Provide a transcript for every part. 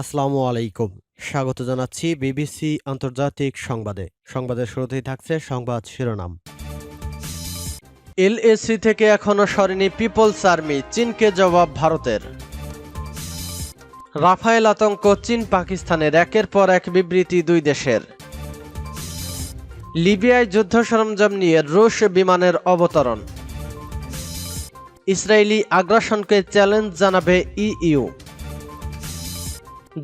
আসসালামু আলাইকুম। স্বাগত জানাচ্ছি বিবিসি আন্তর্জাতিক সংবাদে। সংবাদের শুরুতেই থাকছে সংবাদ শিরোনাম। এলএসি থেকে এখনও সরেনি পিপলস আর্মি, চীনকে জবাব ভারতের। রাফায়েল আতঙ্ক, চীন পাকিস্তানের, একের পর এক বিবৃতি দুই দেশের। লিবিয়ায় যুদ্ধ সরঞ্জাম নিয়ে রুশ বিমানের অবতরণ। ইসরায়েলি আগ্রাসনকে চ্যালেঞ্জ জানাবে ইইউ।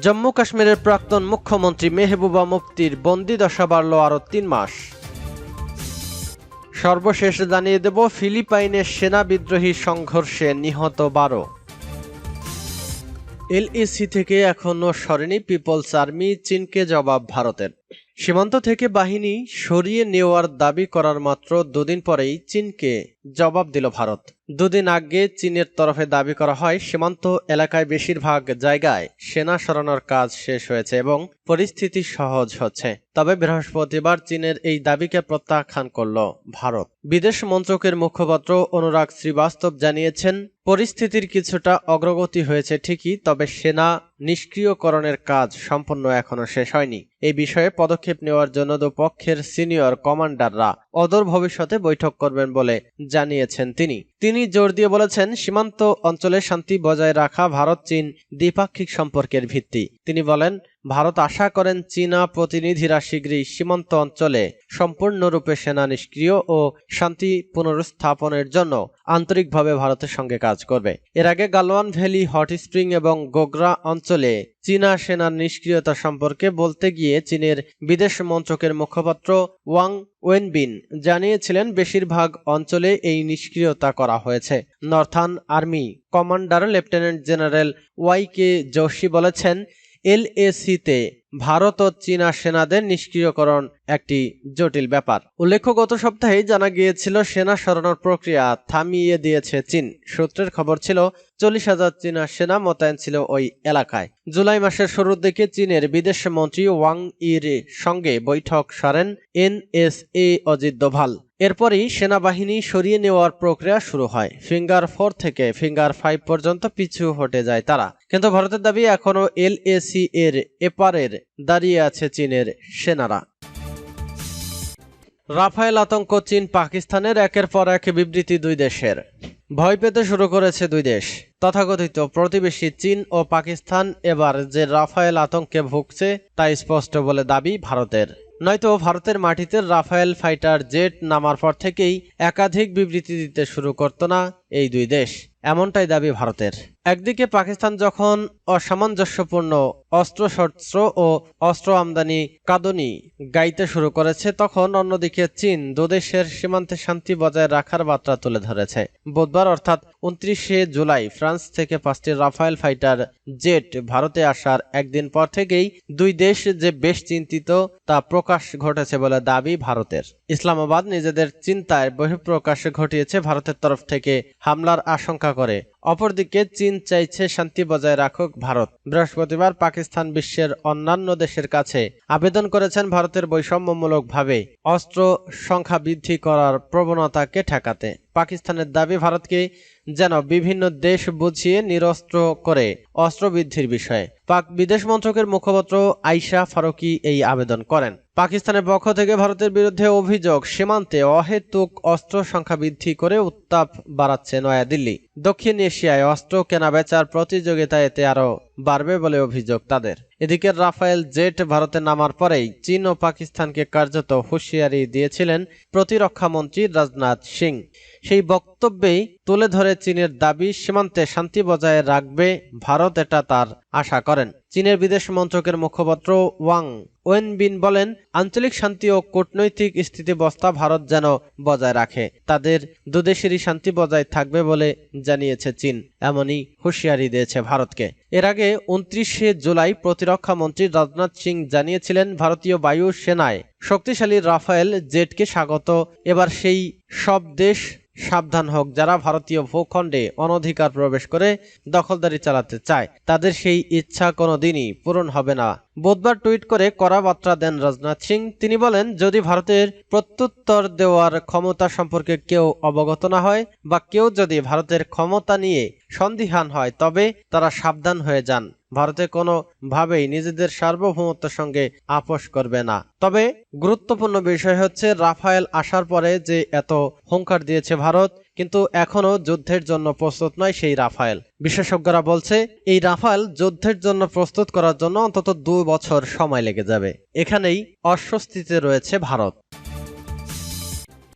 জম্মু কাশ্মীরের প্রাক্তন মুখ্যমন্ত্রী মেহবুবা মুফতির বন্দি দশা বাড়ল আরও তিন মাস। সর্বশেষ জানিয়ে দেব ফিলিপাইনের সেনা বিদ্রোহী সংঘর্ষে নিহত বারো। এলএসি থেকে এখনও সরেনি পিপলস আর্মি, চীনকে জবাব ভারতের। সীমান্ত থেকে বাহিনী সরিয়ে নেওয়ার দাবি করার মাত্র দুদিন পরেই চীনকে জবাব দিল ভারত। দুদিন আগে চীনের তরফে দাবি করা হয়, সীমান্ত এলাকায় বেশিরভাগ জায়গায় সেনা সরানোর কাজ শেষ হয়েছে এবং পরিস্থিতি সহজ হচ্ছে। তবে বৃহস্পতিবার চীনের এই দাবিকে প্রত্যাখ্যান করল ভারত। বিদেশ মন্ত্রকের মুখপাত্র অনুরাগ শ্রীবাস্তব জানিয়েছেন, পরিস্থিতির কিছুটা অগ্রগতি হয়েছে ঠিকই, তবে সেনা নিষ্ক্রিয়করণের কাজ সম্পূর্ণ এখনও শেষ হয়নি। এই বিষয়ে পদক্ষেপ নেওয়ার জন্য দুপক্ষের সিনিয়র কমান্ডাররা অদূর ভবিষ্যতে বৈঠক করবেন বলে জানিয়েছেন তিনি। তিনি জোর দিয়ে বলেছেন, সীমান্ত অঞ্চলে শান্তি বজায় রাখা ভারত চীন দ্বিপাক্ষিক সম্পর্কের ভিত্তি। তিনি বলেন ভারত আশা করেন চীনা প্রতিনিধিরা শীঘ্রই সীমান্ত অঞ্চলে সম্পূর্ণরূপে সেনা নিষ্ক্রিয় ও শান্তি পুনরুস্থাপনের জন্য আন্তরিকভাবে ভারতের সঙ্গে কাজ করবে। এর আগে গালওয়ান ভ্যালি, হট স্প্রিং এবং গোগরা অঞ্চলে চীনা সেনার নিষ্ক্রিয়তা সম্পর্কে বলতে গিয়ে চীনের বিদেশ মন্ত্রকের মুখপাত্র ওয়াং ওয়েনবিন জানিয়েছিলেন, বেশিরভাগ অঞ্চলে এই নিষ্ক্রিয়তা করা হয়েছে। Northern army commander lieutenant general Y K Joshi বলেছেন এলএসিতে ভারত ও চীনা সেনাদের নিষ্ক্রিয়করণ একটি জটিল ব্যাপার। উল্লেখ্য, গত সপ্তাহে জানা গিয়েছিল, সেনা সরানোর প্রক্রিয়া থামিয়ে দিয়েছে চীন। সূত্রের খবর ছিল, চল্লিশ হাজার চীনা সেনা মোতায়েন ছিল ওই এলাকায়। জুলাই মাসের শুরুর দিকে চীনের বিদেশ মন্ত্রী ওয়াং ইর সঙ্গে বৈঠক সারেন এনএসএ অজিত দোভাল। এরপরই সেনাবাহিনী সরিয়ে নেওয়ার প্রক্রিয়া শুরু হয়। ফিঙ্গার ফোর থেকে ফিঙ্গার ফাইভ পর্যন্ত পিছু হটে যায় তারা। কিন্তু ভারতের দাবি এখনও এলএসি এর এপারের দাঁড়িয়ে আছে চীনের সেনারা। রাফায়েল আতঙ্ক চীন পাকিস্তানের একের পর এক বিবৃতি দুই দেশের। ভয় পেতে শুরু করেছে দুই দেশ। তথাকথিত প্রতিবেশী চীন ও পাকিস্তান এবার যে রাফায়েল আতঙ্কে ভুগছে তা স্পষ্ট বলে দাবি ভারতের। নয়তো ভারতের মাটিতে রাফায়েল ফাইটার জেট নামার পর থেকেই একাধিক বিবৃতি দিতে শুরু করত না এই দুই দেশ। এমনটাই দাবি ভারতের। একদিকে পাকিস্তান যখন অসামঞ্জস্যপূর্ণ অস্ত্রশস্ত্র ও অস্ত্র আমদানি কাদনি গাইতে শুরু করেছে, তখন অন্যদিকে চীন দুদেশের সীমান্তে শান্তি বজায় রাখার বার্তা তুলে ধরেছে। বুধবার অর্থাৎ উনত্রিশে জুলাই ফ্রান্স থেকে পাঁচটি রাফায়েল ফাইটার জেট ভারতে আসার একদিন পর থেকেই দুই দেশ যে বেশ চিন্তিত তা প্রকাশ ঘটেছে বলে দাবি ভারতের। ইসলামাবাদ নিজেদের চিন্তায় বহিঃপ্রকাশ ঘটিয়েছে, ভারতের তরফ থেকে হামলার আশঙ্কা করে। অপরদিকে চীন চাইছে শান্তি বজায় রাখুক ভারত। বৃহস্পতিবার পাকিস্তান বিশ্বের অন্যান্য দেশের কাছে আবেদন করেছেন ভারতের বৈষম্যমূলকভাবে অস্ত্র সংখ্যা বৃদ্ধি করার প্রবণতাকে ঠেকাতে। পাকিস্তানের দাবি, ভারতকে যেন বিভিন্ন দেশ বুঝিয়ে নিরস্ত্র করে অস্ত্র বৃদ্ধির বিষয়ে। পাক বিদেশ মন্ত্রকের মুখপাত্র আইসা ফারুকি এই আবেদন করেন। পাকিস্তানের পক্ষ থেকে ভারতের বিরুদ্ধে অভিযোগ, সীমান্তে অহেতুক অস্ত্র সংখ্যা বৃদ্ধি করে উত্তাপ বাড়াচ্ছে নয়াদিল্লি। দক্ষিণ এশিয়ায় অস্ত্র কেনাবেচার প্রতিযোগিতা এতে আরও বাড়বে বলে অভিযোগ তাদের। এদিকে রাফায়েল জেট ভারতে নামার পরেই চীন ও পাকিস্তানকে কার্যত হুঁশিয়ারি দিয়েছিলেন প্রতিরক্ষা মন্ত্রী রাজনাথ সিং। সেই বক্তব্যেই তুলে ধরে চীনের দাবি, সীমান্তে শান্তি বজায় রাখবে ভারত এটা তার আশা করেন। চীনের বিদেশ মন্ত্রকের মুখপাত্র ওয়াং ওয়েনবিন বলেন, আঞ্চলিক শান্তি ও কূটনৈতিক স্থিতিবস্থা ভারত যেন বজায় রাখে, তাদের দুদেশেরই শান্তি বজায় থাকবে বলে জানিয়েছে চীন, এমনই হুঁশিয়ারি দিয়েছে ভারতকে। এর আগে উনত্রিশে জুলাই প্রতিরক্ষা মন্ত্রী রাজনাথ সিং জানিয়েছিলেন, ভারতীয় বায়ু সেনায় শক্তিশালী রাফায়েল জেটকে স্বাগত। এবার সেই সব দেশ সাবধান হোক, যারা ভারতীয় ভূখণ্ডে অনধিকার প্রবেশ করে দখলদারি চালাতে চায়। তাদের সেই ইচ্ছা কোনোদিনই পূরণ হবে না। বুধবার টুইট করে কড়া বার্তা দেন রাজনাথ সিং। তিনি বলেন, যদি ভারতের প্রত্যুত্তর দেওয়ার ক্ষমতা সম্পর্কে কেউ অবগত না হয় বা কেউ যদি ভারতের ক্ষমতা নিয়ে সন্দিহান হয়, তবে তারা সাবধান হয়ে যান। ভারতে কোনো ভাবেই নিজেদের সার্বভৌমত্বের সঙ্গে আপোষ করবে না। তবে গুরুত্বপূর্ণ বিষয় হচ্ছে, রাফায়েল আসার পরে যে এত হুঙ্কার দিয়েছে ভারত কিন্তু এখনও যুদ্ধের জন্য প্রস্তুত নয় সেই রাফায়েল। বিশেষজ্ঞরা বলছে, এই রাফায়েল যুদ্ধের জন্য প্রস্তুত করার জন্য অন্তত দু বছর সময় লেগে যাবে। এখানেই অস্বস্তিতে রয়েছে ভারত।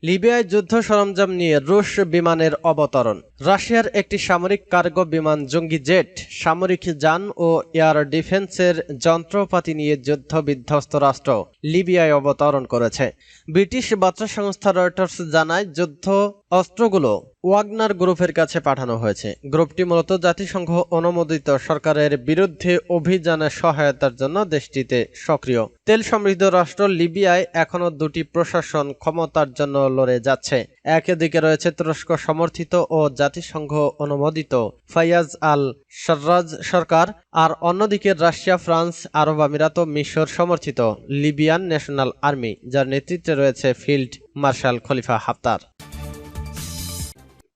লিবিয়ায় যুদ্ধ সরঞ্জাম নিয়ে রুশ বিমানের অবতরণ। রাশিয়ার একটি সামরিক কার্গো বিমান জঙ্গি জেট, সামরিক যান ও এয়ার ডিফেন্সের যন্ত্রপাতি নিয়ে যুদ্ধ বিধ্বস্ত রাষ্ট্র লিবিয়ায় অবতরণ করেছে। ব্রিটিশ বার্তা সংস্থা রয়টার্স জানায়, যুদ্ধ অস্ত্রগুলো ওয়াগনার গ্রুপের কাছে পাঠানো হয়েছে। গ্রুপটি মূলত জাতিসংঘ অনুমোদিত সরকারের বিরুদ্ধে অভিযানে সহায়তার জন্য দেশটিতে সক্রিয়। তেল সমৃদ্ধ রাষ্ট্র লিবিয়ায় এখনও দুটি প্রশাসন ক্ষমতার জন্য লড়ে যাচ্ছে। একদিকে রয়েছে তুরস্ক সমর্থিত ও জাতিসংঘ অনুমোদিত। ফাইয়াজ আল সর্রাজ সরকার আর অন্যদিকে রাশিয়া, ফ্রান্স, আরব আমিরাত মিশর সমর্থিত। লিবিয়ান ন্যাশনাল আর্মি, যার নেতৃত্বে রয়েছে field marshal Khalifa Haftar.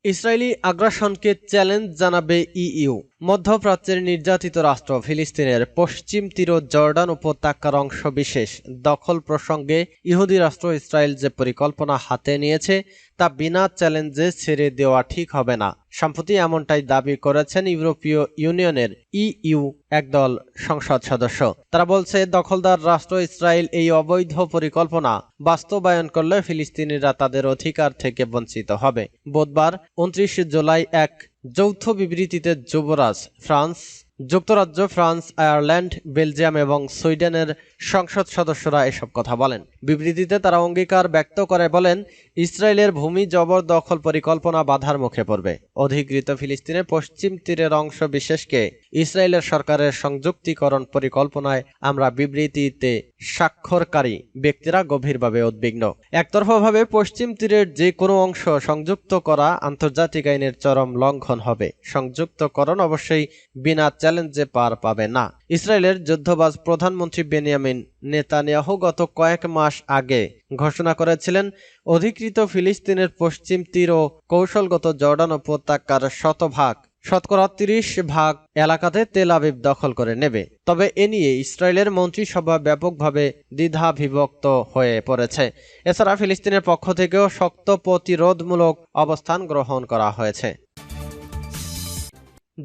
Israeli আগ্রাসনকে চ্যালেঞ্জ জানাবে ইইউ। মধ্যপ্রাচ্যের নির্যাতিত রাষ্ট্র ফিলিস্তিনের পশ্চিম তীর জর্ডান উপত্যকার অংশ বিশেষ দখল প্রসঙ্গে ইহুদি রাষ্ট্র ইসরায়েল যে পরিকল্পনা হাতে নিয়েছে তা বিনা চ্যালেঞ্জে ছেড়ে দেওয়া ঠিক হবে না। সম্প্রতি এমনটাই দাবি করেছেন ইউরোপীয় ইউনিয়নের ইইউ একদল সংসদ সদস্য। তারা বলছে, দখলদার রাষ্ট্র ইসরায়েল এই অবৈধ পরিকল্পনা বাস্তবায়ন করলে ফিলিস্তিনিরা তাদের অধিকার থেকে বঞ্চিত হবে। বুধবার উনত্রিশ জুলাই এক যৌথ বিবৃতিতে যুবরাজ ফ্রান্স যুক্তরাজ্য ফ্রান্স আয়ারল্যান্ড বেলজিয়াম এবং সুইডেনের সংসদ সদস্যরা এসব কথা বলেন। বিবৃতিতে তারা অঙ্গীকার ব্যক্ত করে বলেন, ইসরায়েলের ভূমি জবরদখল পরিকল্পনা বাধার মুখে পড়বে। অধিকৃত ফিলিস্তিনের পশ্চিম তীরের অংশ বিশেষকে ইসরায়েলের সরকারের সংযুক্তিকরণ পরিকল্পনায় আমরা বিবৃতিতে স্বাক্ষরকারী ব্যক্তিরা গভীরভাবে উদ্বিগ্ন। একতরফাভাবে পশ্চিম তীরের যে কোনো অংশ সংযুক্ত করা আন্তর্জাতিক আইনের চরম লঙ্ঘন হবে। সংযুক্তকরণ অবশ্যই বিনা চ্যালেঞ্জে পার পাবে না। ইসরায়েলের যুদ্ধবাজ প্রধানমন্ত্রী বেনিয়ামিন নেতানিয়াহু গত কয়েক মাস আগে ঘোষণা করেছিলেন, অধিকৃত ফিলিস্তিনের পশ্চিম তীর ও কৌশলগত জর্ডান উপত্যকার শতভাগ, শতকরা তিরিশ ভাগ এলাকাতে তেল আবিব দখল করে নেবে। তবে এ নিয়ে ইসরায়েলের মন্ত্রিসভা ব্যাপকভাবে দ্বিধা বিভক্ত হয়ে পড়েছে। এছাড়া ফিলিস্তিনের পক্ষ থেকেও শক্ত প্রতিরোধমূলক অবস্থান গ্রহণ করা হয়েছে।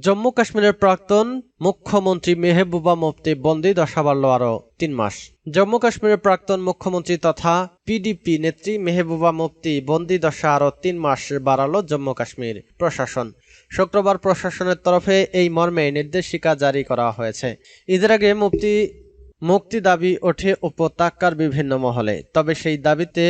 জম্মু কাশ্মীরের প্রাক্তন মুখ্যমন্ত্রী মেহবুবা মুফতি বন্দি দশা বাড়ল আরও তিন মাস। জম্মু কাশ্মীরের প্রাক্তন মুখ্যমন্ত্রী তথা পিডিপি নেত্রী মেহবুবা মুফতি বন্দি দশা আরও তিন মাস বাড়ালো জম্মু কাশ্মীর প্রশাসন। শুক্রবার প্রশাসনের তরফে এই মর্মে নির্দেশিকা জারি করা হয়েছে। ঈদের আগে মুফতি, মুক্তি দাবি ওঠে উপত্যকার বিভিন্ন মহলে। তবে সেই দাবিতে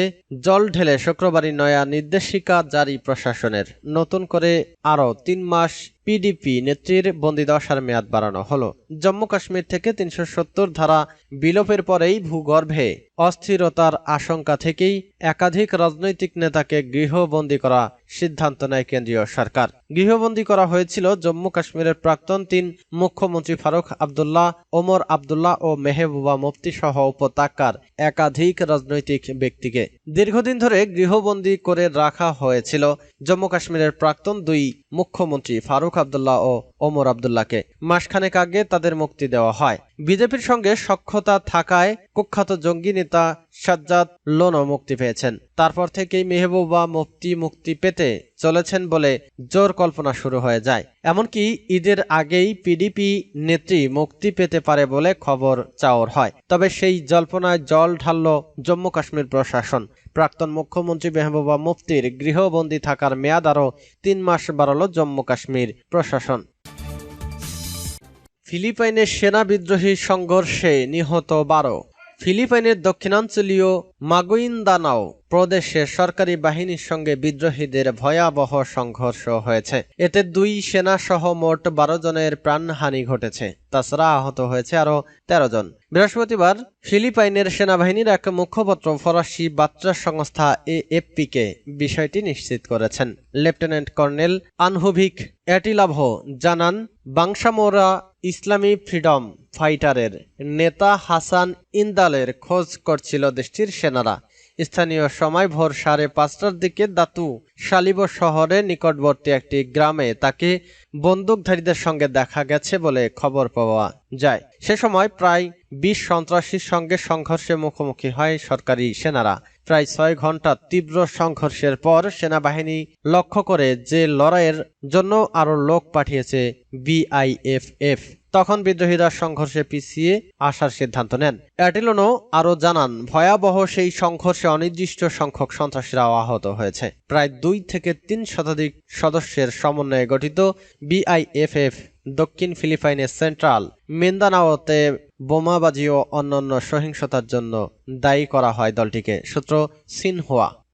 জল ঢেলে শুক্রবারই নয়া নির্দেশিকা জারি প্রশাসনের। নতুন করে আরও তিন মাস পিডিপি নেত্রীর বন্দিদশার মেয়াদ বাড়ানো হলো। জম্মু কাশ্মীর থেকে তিনশো সত্তর ধারা বিলোপের পরেই ভূগর্ভে অস্থিরতার আশঙ্কা থেকেই একাধিক রাজনৈতিক নেতাকে গৃহবন্দী করা সিদ্ধান্ত নেয় কেন্দ্রীয় সরকার। গৃহবন্দী করা হয়েছিল জম্মু কাশ্মীরের প্রাক্তন তিন মুখ্যমন্ত্রী ফারুক আবদুল্লাহ, ওমর আবদুল্লাহ ও মেহবুবা মুফতি সহ উপত্যকার একাধিক রাজনৈতিক ব্যক্তিকে। দীর্ঘদিন ধরে গৃহবন্দী করে রাখা হয়েছিল জম্মু কাশ্মীরের প্রাক্তন দুই মুখ্যমন্ত্রী ফারুক আবদুল্লাহ ও ওমর আবদুল্লাহকে। মাসখানেক আগে তাদের মুক্তি দেওয়া হয়। বিজেপির সঙ্গে সক্ষতা থাকায় কুখ্যাত জঙ্গি নেতা সাজ্জাদ লোনও মুক্তি পেয়েছেন। তারপর থেকেই মেহবুবা মুফতি মুক্তি পেতে চলেছেন বলে জোর কল্পনা শুরু হয়ে যায়। এমনকি ঈদের আগেই পিডিপি নেত্রী মুক্তি পেতে পারে বলে খবর চাওয়ার হয়। তবে সেই জল্পনায় জল ঢালল জম্মু কাশ্মীর প্রশাসন। প্রাক্তন মুখ্যমন্ত্রী মেহবুবা মুফতির গৃহবন্দী থাকার মেয়াদ আরও তিন মাস বাড়াল জম্মু কাশ্মীর প্রশাসন। ফিলিপাইনের সেনা বিদ্রোহী সংঘর্ষে নিহত বারো। ফিলিপাইনের দক্ষিণাঞ্চলীয় মাগুইন্দানাও প্রদেশে সরকারি বাহিনীর সঙ্গে বিদ্রোহীদের ভয়াবহ সংঘর্ষ হয়েছে। এতে দুই সেনা সহ মোট বারো জনের প্রাণহানি ঘটেছে। তাছাড়া আহত হয়েছে আরও তেরো জন। বৃহস্পতিবার ফিলিপাইনের সেনাবাহিনীর এক মুখপত্র ফরাসি বার্তা সংস্থা এএফপিকে বিষয়টি নিশ্চিত করেছেন। লেফটেন্যান্ট কর্নেল আনহুভিক অ্যাটিলাভ জানান বাংশামোরা ইসলামী ফ্রিডম ফাইটারের নেতা হাসান ইন্দালের খোঁজ করছিল দেশটির সেনারা। স্থানীয় সময় ভোর সাড়ে পাঁচটার দিকে দাতু শালিব শহরের নিকটবর্তী একটি গ্রামে তাকে বন্দুকধারীদের সঙ্গে দেখা গেছে বলে খবর পাওয়া যায়। সে সময় প্রায় বিশ সন্ত্রাসীর সঙ্গে সংঘর্ষে মুখোমুখি হয় সরকারি সেনারা। প্রায় ছয় ঘণ্টা তীব্র সংঘর্ষের পর সেনাবাহিনী লক্ষ্য করে যে লড়াইয়ের জন্য আরও লোক পাঠিয়েছে বিআইএফএফ। তখন বিদ্রোহীরা সংঘর্ষে পিছিয়ে আসার সিদ্ধান্ত নেন। অ্যাটিলনো আরও জানান, ভয়াবহ সেই সংঘর্ষে অনির্দিষ্ট সংখ্যক সন্ত্রাসীরা আহত হয়েছে। প্রায় দুই থেকে তিন শতাধিক সদস্যের সমন্বয়ে গঠিত বিআইএফএফ দক্ষিণ ফিলিপাইনের সেন্ট্রাল মিন্দানাওতে বোমাবাজি ও অন্যান্য সহিংসতার জন্য দায়ী করা হয় দলটিকে সূত্র সিনহুয়া।